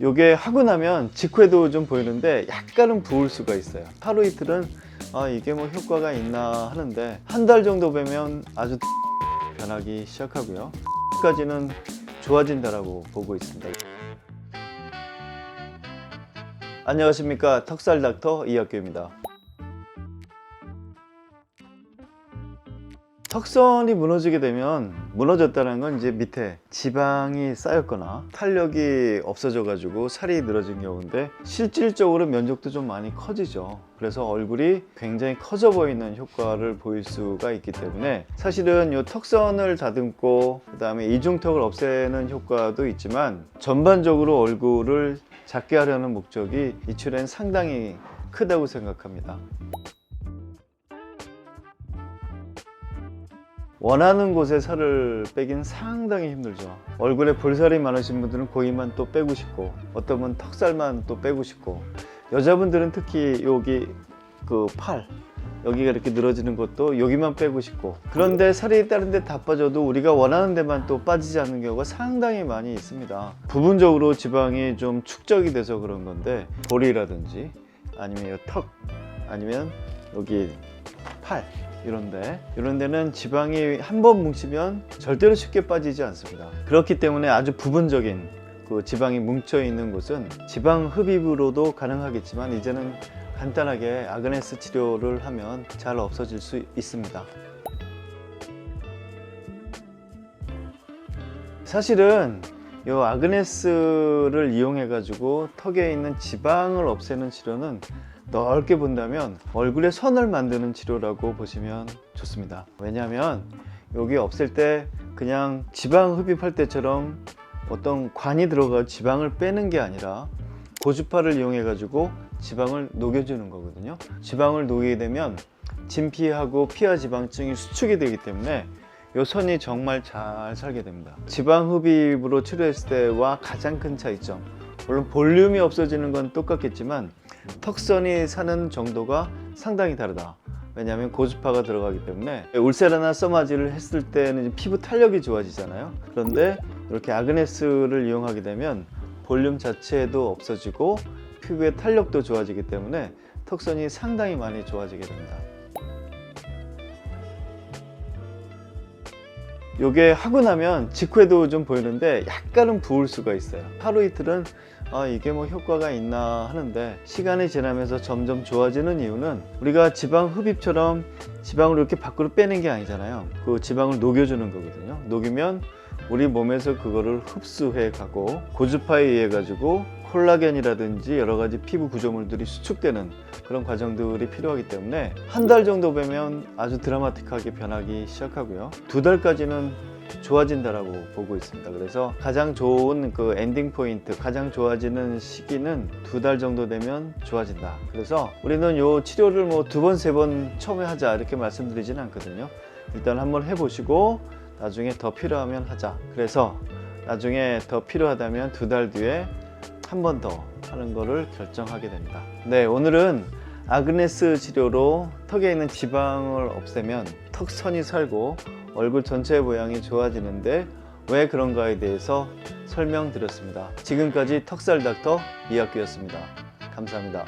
요게 하고 나면 직후에도 좀 보이는데 약간은 부을 수가 있어요. 하루 이틀은 아 이게 뭐 효과가 있나 하는데 한 달 정도 되면 아주 변하기 시작하고요. 까지는 좋아진다라고 보고 있습니다. 안녕하십니까 턱살 닥터 이학규입니다. 턱선이 무너지게 되면 무너졌다는 건 이제 밑에 지방이 쌓였거나 탄력이 없어져 가지고 살이 늘어진 경우인데 실질적으로 면적도 좀 많이 커지죠. 그래서 얼굴이 굉장히 커져 보이는 효과를 보일 수가 있기 때문에 사실은 이 턱선을 다듬고 그 다음에 이중턱을 없애는 효과도 있지만 전반적으로 얼굴을 작게 하려는 목적이 이출엔 상당히 크다고 생각합니다 원하는 곳에 살을 빼긴 상당히 힘들죠. 얼굴에 볼살이 많으신 분들은 거기만 또 빼고 싶고, 어떤 분은 턱살만 또 빼고 싶고, 여자분들은 특히 여기 그 팔, 여기가 이렇게 늘어지는 것도 여기만 빼고 싶고, 그런데 살이 다른 데 다 빠져도 우리가 원하는 데만 또 빠지지 않는 경우가 상당히 많이 있습니다. 부분적으로 지방이 좀 축적이 돼서 그런 건데, 볼이라든지, 아니면 이 턱, 아니면 여기 팔, 이런데 이런 데는 지방이 한 번 뭉치면 절대로 쉽게 빠지지 않습니다. 그렇기 때문에 아주 부분적인 그 지방이 뭉쳐 있는 곳은 지방 흡입으로도 가능하겠지만 이제는 간단하게 아그네스 치료를 하면 잘 없어질 수 있습니다. 사실은 이 아그네스를 이용해 가지고 턱에 있는 지방을 없애는 치료는 넓게 본다면 얼굴에 선을 만드는 치료라고 보시면 좋습니다. 왜냐하면 여기 없앨 때 그냥 지방 흡입할 때처럼 어떤 관이 들어가 지방을 빼는 게 아니라 고주파를 이용해 가지고 지방을 녹여주는 거거든요. 지방을 녹이게 되면 진피하고 피하 지방증이 수축이 되기 때문에 이 선이 정말 잘 살게 됩니다. 지방 흡입으로 치료했을 때와 가장 큰 차이점. 물론 볼륨이 없어지는 건 똑같겠지만 턱선이 사는 정도가 상당히 다르다. 왜냐하면 고주파가 들어가기 때문에 울세라나 써마지를 했을 때는 피부 탄력이 좋아지잖아요. 그런데 이렇게 아그네스를 이용하게 되면 볼륨 자체도 없어지고 피부의 탄력도 좋아지기 때문에 턱선이 상당히 많이 좋아지게 됩니다. 요게 하고 나면 직후에도 좀 보이는데 약간은 부을 수가 있어요. 하루 이틀은 아 이게 뭐 효과가 있나 하는데 시간이 지나면서 점점 좋아지는 이유는 우리가 지방 흡입처럼 지방을 이렇게 밖으로 빼는 게 아니잖아요. 그 지방을 녹여주는 거거든요. 녹이면 우리 몸에서 그거를 흡수해 가고 고주파에 의해 가지고 콜라겐이라든지 여러 가지 피부 구조물들이 수축되는 그런 과정들이 필요하기 때문에 한 달 정도 되면 아주 드라마틱하게 변하기 시작하고요. 두 달까지는 좋아진다라고 보고 있습니다. 그래서 가장 좋은 그 엔딩 포인트, 가장 좋아지는 시기는 두 달 정도 되면 좋아진다. 그래서 우리는 요 치료를 뭐 두 번, 세 번 처음에 하자 이렇게 말씀드리지는 않거든요. 일단 한번 해보시고 나중에 더 필요하면 하자. 그래서 나중에 더 필요하다면 두 달 뒤에 한 번 더 하는 거를 결정하게 됩니다. 네, 오늘은 아그네스 치료로 턱에 있는 지방을 없애면 턱선이 살고 얼굴 전체 모양이 좋아지는데 왜 그런가에 대해서 설명드렸습니다. 지금까지 턱살 닥터 이학규였습니다. 감사합니다.